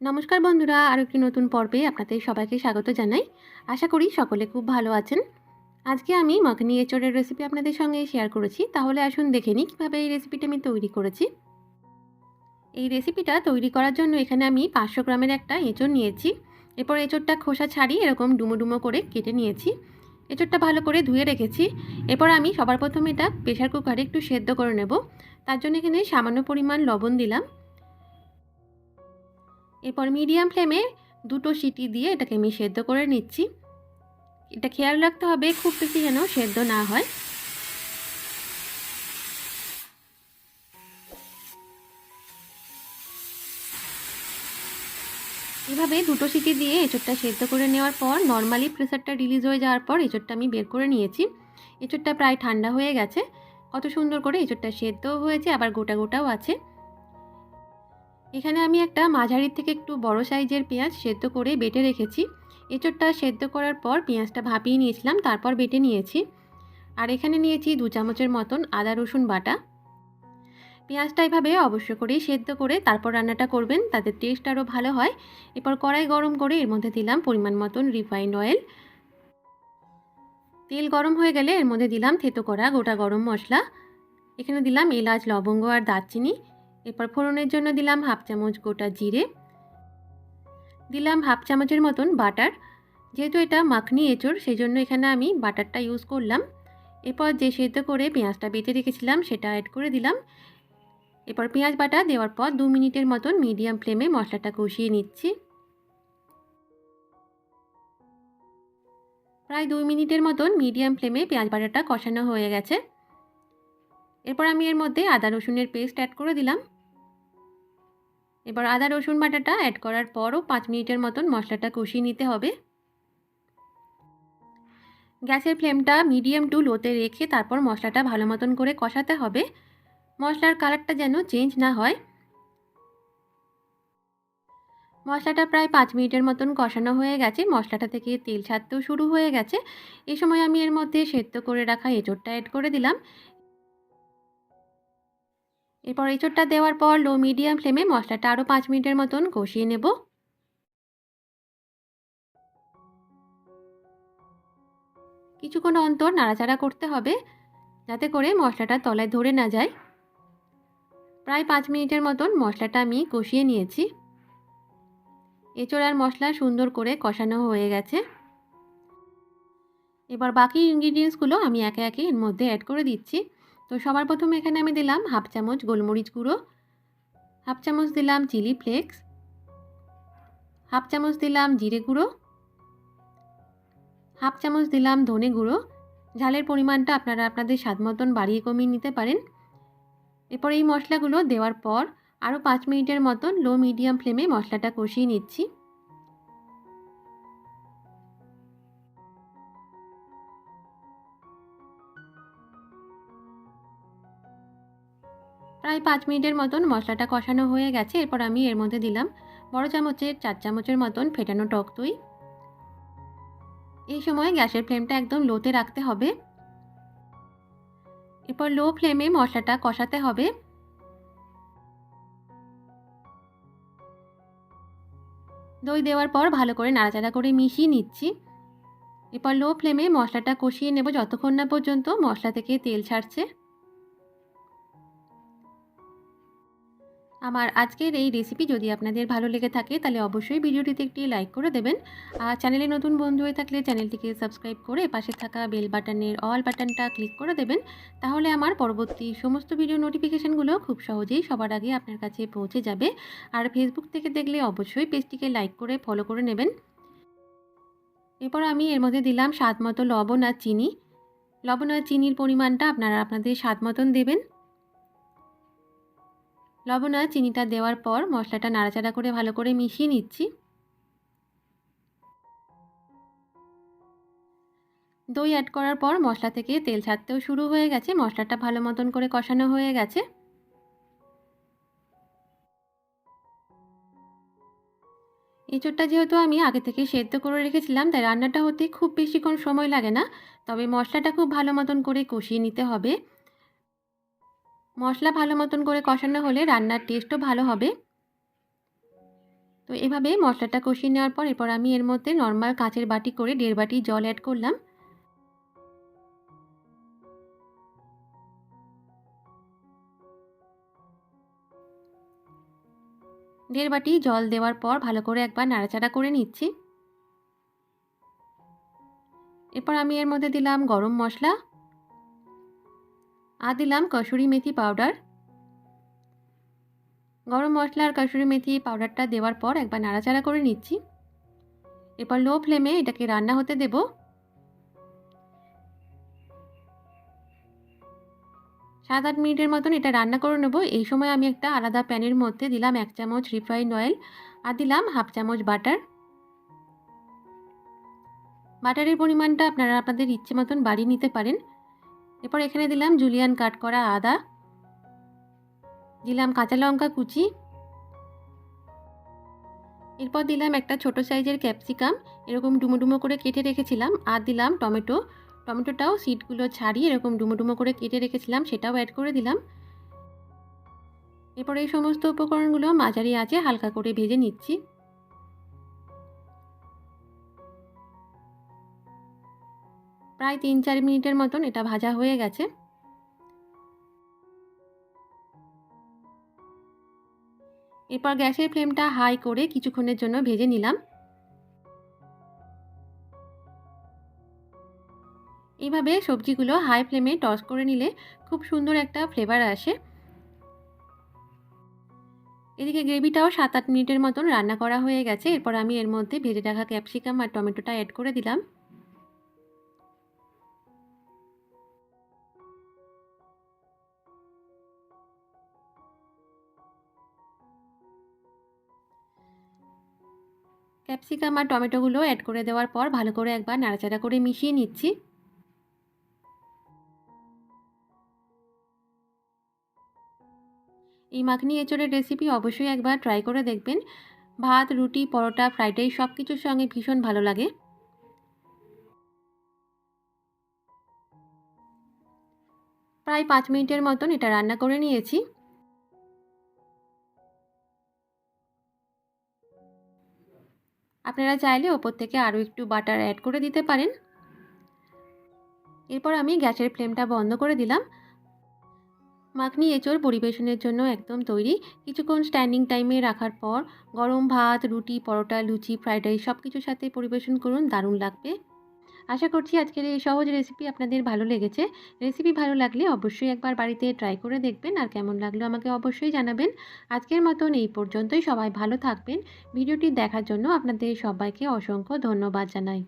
নমস্কার বন্ধুরা, আরও একটি নতুন পর্বে আপনাদের সবাইকে স্বাগত জানাই। আশা করি সকলে খুব ভালো আছেন। আজকে আমি মাখনি এঁচড়ের রেসিপি আপনাদের সঙ্গে শেয়ার করেছি। তাহলে আসুন দেখে নিই কীভাবে এই রেসিপিটা আমি তৈরি করেছি। এই রেসিপিটা তৈরি করার জন্য এখানে আমি পাঁচশো গ্রামের একটা এঁচড় নিয়েছি। এরপর এঁচড়টা খোসা ছাড়িয়ে এরকম ডুমো ডুমো করে কেটে নিয়েছি। এঁচড়টা ভালো করে ধুয়ে রেখেছি। এরপর আমি সবার প্রথমে এটা প্রেশার কুকারে একটু সেদ্ধ করে নেব। তার জন্য এখানে সামান্য পরিমাণ লবণ দিলাম। এরপর মিডিয়াম ফ্লেমে দুটো সিটি দিয়ে এটাকে আমি সেদ্ধ করে নিচ্ছি। এটা খেয়াল রাখতে হবে খুব বেশি যেন সেদ্ধ না হয়। এভাবে দুটো সিটি দিয়ে এঁচড়টা সেদ্ধ করে নেওয়ার পর নর্মালি প্রেসারটা রিলিজ হয়ে যাওয়ার পর এঁচড়টা আমি বের করে নিয়েছি। এঁচড়টা প্রায় ঠান্ডা হয়ে গেছে। কত সুন্দর করে এঁচড়টা সেদ্ধও হয়েছে, আবার গোটা গোটাও আছে। এখানে আমি একটা মাঝারির থেকে একটু বড় সাইজের পেঁয়াজ সেদ্ধ করে বেটে রেখেছি। এঁচড়টা সেদ্ধ করার পর পেঁয়াজটা ভাপিয়ে নিয়েছিলাম, তারপর বেটে নিয়েছি। আর এখানে নিয়েছি দু চামচের মতন আদা, রসুন বাটা। পেঁয়াজটা এভাবে অবশ্য করেই সেদ্ধ করে তারপর রান্নাটা করবেন, তাতে টেস্ট আরও ভালো হয়। এরপর কড়াই গরম করে এর মধ্যে দিলাম পরিমাণ মতন রিফাইন্ড অয়েল তেল গরম হয়ে গেলে এর মধ্যে দিলাম থেতো করা গোটা গরম মশলা। এখানে দিলাম এলাচ, লবঙ্গ আর দারচিনি। এরপর ফোড়নের জন্য দিলাম হাফ চামচ গোটা জিরে। দিলাম হাফ চামচের মতন বাটার। যেহেতু এটা মাখনি এঁচড় সেই জন্য এখানে আমি বাটারটা ইউজ করলাম। এরপর যে সেদ্ধ করে পেঁয়াজটা বেটে রেখেছিলাম, সেটা অ্যাড করে দিলাম। এরপর পেঁয়াজ বাটা দেওয়ার পর দু মিনিটের মতন মিডিয়াম ফ্লেমে মশলাটা কষিয়ে নিচ্ছি। প্রায় দুই মিনিটের মতন মিডিয়াম ফ্লেমে পেঁয়াজ বাটাটা কষানো হয়ে গেছে। এরপর আমি এর মধ্যে আদা রসুনের পেস্ট অ্যাড করে দিলাম। এবার আদা, রসুন বাটাটা অ্যাড করার পরও পাঁচ মিনিটের মতন মশলাটা কষিয়ে নিতে হবে। গ্যাসের ফ্লেমটা মিডিয়াম টু লোতে রেখে তারপর মশলাটা ভালো মতন করে কষাতে হবে। মশলার কালারটা যেন চেঞ্জ না হয়। মশলাটা প্রায় পাঁচ মিনিটের মতন কষানো হয়ে গেছে। মশলাটা থেকে তেল ছাড়তেও শুরু হয়ে গেছে। এই সময় আমি এর মধ্যে সেদ্ধ করে রাখা এঁচোড়টা অ্যাড করে দিলাম। এরপর এঁচোড়টা দেওয়ার পর লো মিডিয়াম ফ্লেমে মশলাটা আরও পাঁচ মিনিটের মতন কষিয়ে নেব। কিছুক্ষণ অন্তর নাড়াচাড়া করতে হবে, যাতে করে মশলাটা তলায় ধরে না যায়। প্রায় পাঁচ মিনিটের মতন মশলাটা আমি কষিয়ে নিয়েছি। এঁচোড় আর মশলা সুন্দর করে কষানো হয়ে গেছে। এবার বাকি ইনগ্রিডিয়েন্টসগুলো আমি একে একে এর মধ্যে অ্যাড করে দিচ্ছি। তো সবার প্রথমে এখানে আমি দিলাম হাফ চামচ গোলমরিচ গুঁড়ো, হাফ চামচ দিলাম চিলি ফ্লেক্স, হাফ চামচ দিলাম জিরে গুঁড়ো, হাফ চামচ দিলাম ধনে গুঁড়ো। ঝালের পরিমাণটা আপনারা আপনাদের স্বাদ মতন বাড়িয়ে কমিয়ে নিতে পারেন। এরপর এই মশলাগুলো দেওয়ার পর আরও পাঁচ মিনিটের মতন লো মিডিয়াম ফ্লেমে মশলাটা কষিয়ে নিচ্ছি। প্রায় পাঁচ মিনিটের মতন মশলাটা কষানো হয়ে গেছে, এরপর আমি এর মধ্যে দিলাম বড় চামচের চার চামচের মতন ফেটানো টক দই। এই সময় গ্যাসের ফ্লেমটা একদম লোতে রাখতে হবে। এরপর লো ফ্লেমে মশলাটা কষাতে হবে। দই দেওয়ার পর ভালো করে নাড়াচাড়া করে মিশিয়ে নিচ্ছি। এরপর লো ফ্লেমে মশলাটা কষিয়ে নেব যতক্ষণ না পর্যন্ত মশলা থেকে তেল ছাড়ছে। আমার আজকের এই রেসিপি যদি আপনাদের ভালো লেগে থাকে, তাহলে অবশ্যই ভিডিওটিতে একটি লাইক করে দেবেন। আর চ্যানেলে নতুন বন্ধু হয়ে থাকলে চ্যানেলটিকে সাবস্ক্রাইব করে পাশে থাকা বেল বাটনের অল বাটনটা ক্লিক করে দেবেন। তাহলে আমার পরবর্তী সমস্ত ভিডিও নোটিফিকেশানগুলো খুব সহজেই সবার আগে আপনার কাছে পৌঁছে যাবে। আর ফেসবুক থেকে দেখলে অবশ্যই পেজটিকে লাইক করে ফলো করে নেবেন। এরপর আমি এর মধ্যে দিলাম স্বাদ মতো লবণ আর চিনি। লবণ আর চিনির পরিমাণটা আপনারা আপনাদের স্বাদ মতন দেবেন। লবণ আর চিনিটা দেওয়ার পর মশলাটা নাড়াচাড়া করে ভালো করে মিশিয়ে নিচ্ছি। দই অ্যাড করার পর মশলা থেকে তেল ছাড়তেও শুরু হয়ে গেছে। মশলাটা ভালো মতন করে কষানো হয়ে গেছে। এঁচোড়টা যেহেতু আমি আগে থেকে সেদ্ধ করে রেখেছিলাম, তাই রান্নাটা হতে খুব বেশিক্ষণ সময় লাগে না। তবে মশলাটা খুব ভালো মতন করে কষিয়ে নিতে হবে। মশলা ভালো মতন করে কষানো হলে রান্নার টেস্টও ভালো হবে। তো এভাবে মশলাটা কষিয়ে নেওয়ার পর এরপর আমি এর মধ্যে নর্মাল কাঁচের বাটি করে দেড় বাটি জল অ্যাড করলাম। দেড় বাটি জল দেওয়ার পর ভালো করে একবার নাড়াচাড়া করে নিচ্ছি। এরপর আমি এর মধ্যে দিলাম গরম মশলা। আর দিলাম কসুরি মেথি পাউডার গরম মশলা আর কসুরি মেথি পাউডারটা দেওয়ার পর একবার নাড়াচাড়া করে নিচ্ছি। এরপর লো ফ্লেমে এটাকে রান্না হতে দেব। সাত আট মিনিটের মতন এটা রান্না করে নেব। এই সময় আমি একটা আলাদা প্যানের মধ্যে দিলাম এক চামচ রিফাইন্ড অয়েল আর দিলাম হাফ চামচ বাটার বাটারের পরিমাণটা আপনারা আপনাদের ইচ্ছে মতন বাড়িয়ে নিতে পারেন। এরপর এখানে দিলাম জুলিয়ান কাট করা আদা। দিলাম কাঁচা লঙ্কা কুচি। এরপর দিলাম একটা ছোট সাইজের ক্যাপসিকাম। এরকম ডুমো ডুমো করে কেটে রেখেছিলাম। আর দিলাম টমেটো। টমেটোটাও সিডগুলো ছাড়িয়ে এরকম ডুমো ডুমো করে কেটে রেখেছিলাম, সেটাও অ্যাড করে দিলাম। এরপর এই সমস্ত উপকরণগুলো মাঝারি আঁচে হালকা করে ভেজে নিচ্ছি। প্রায় তিন চার মিনিটের মতন এটা ভাজা হয়ে গেছে। এরপর গ্যাসের ফ্লেমটা হাই করে কিছুক্ষণের জন্য ভেজে নিলাম। এইভাবে সবজিগুলো হাই ফ্লেমে টস করে নিলে খুব সুন্দর একটা ফ্লেভার আসে। এদিকে গ্রেভিটাও সাত আট মিনিটের মতন রান্না করা হয়ে গেছে। এরপর আমি এর মধ্যে ভেজে রাখা ক্যাপসিকাম আর টমেটোটা অ্যাড করে দিলাম। ক্যাপসিকাম আর টমেটোগুলো অ্যাড করে দেওয়ার পর ভালো করে একবার নাড়াচাড়া করে মিশিয়ে নিচ্ছি। এই মাখনি এঁচড়ের রেসিপি অবশ্যই একবার ট্রাই করে দেখবেন। ভাত, রুটি, পরোটা ফ্রাইড রাইস সব কিছুর সঙ্গে ভীষণ ভালো লাগে। প্রায় পাঁচ মিনিটের মতন এটা রান্না করে নিয়েছি। আপনারা চাইলে ওপর থেকে আরও একটু বাটার অ্যাড করে দিতে পারেন। এরপর আমি গ্যাসের ফ্লেমটা বন্ধ করে দিলাম। মাখনি এঁচড় পরিবেশনের জন্য একদম তৈরি। কিছুক্ষণ স্ট্যান্ডিং টাইমে রাখার পর গরম ভাত, রুটি, পরোটা, লুচি, ফ্রাইড রাইস সব কিছুর সাথে পরিবেশন করুন, দারুণ লাগবে। আশা করছি আজকের এই সহজ রেসিপি আপনাদের ভালো লেগেছে। রেসিপি ভালো লাগলে অবশ্যই একবার বাড়িতে ট্রাই করে দেখবেন আর কেমন লাগল আমাকে অবশ্যই জানাবেন। আজকের মতন এই পর্যন্তই, সবাই ভালো থাকবেন। ভিডিওটি দেখার জন্য আপনাদের সবাইকে অসংখ্য ধন্যবাদ জানাই।